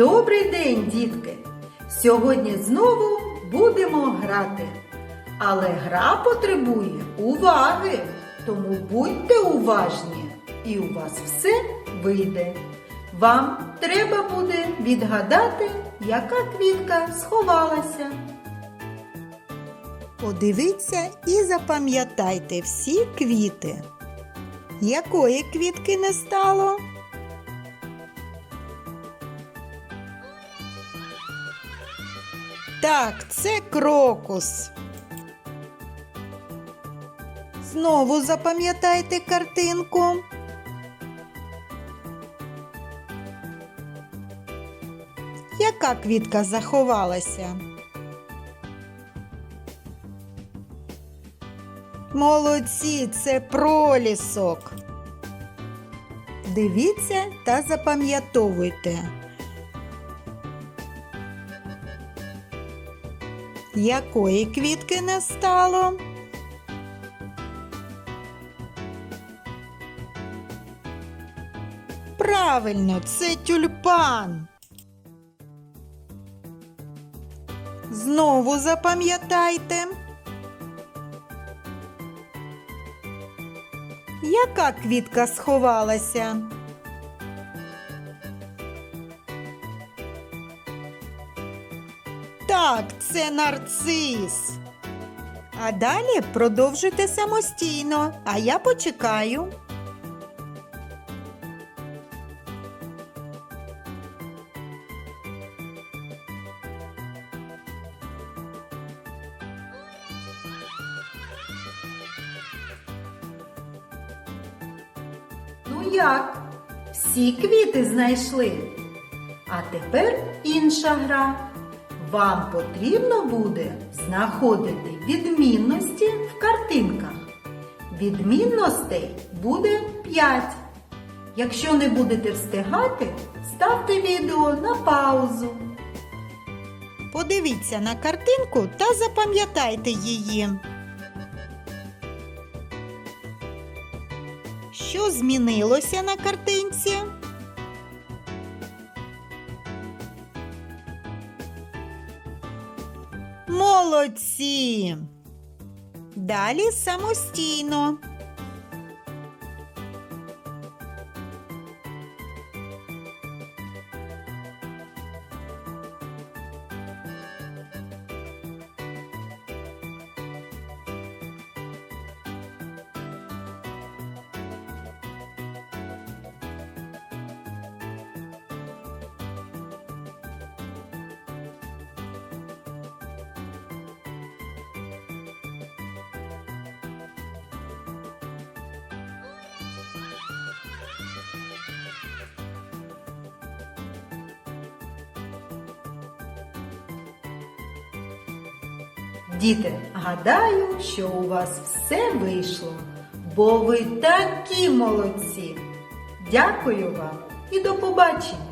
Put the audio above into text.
Добрий день, дітки! Сьогодні знову будемо грати. Але гра потребує уваги, тому будьте уважні, і у вас все вийде. Вам треба буде відгадати, яка квітка сховалася. Подивіться і запам'ятайте всі квіти. Якої квітки не стало? Так, це крокус. Знову запам'ятайте картинку. Яка квітка заховалася? Молодці, це пролісок. Дивіться та запам'ятовуйте. Якої квітки не стало? Правильно, це тюльпан. Знову запам'ятайте. Яка квітка сховалася? Так, це нарцис. А далі продовжуйте самостійно, а я почекаю. Ну як? Всі квіти знайшли. А тепер інша гра. Вам потрібно буде знаходити відмінності в картинках. Відмінностей буде 5. Якщо не будете встигати, ставте відео на паузу. Подивіться на картинку та запам'ятайте її. Що змінилося на картинці? Молодці! Далі самостійно. Діти, гадаю, що у вас все вийшло, бо ви такі молодці. Дякую вам і до побачення!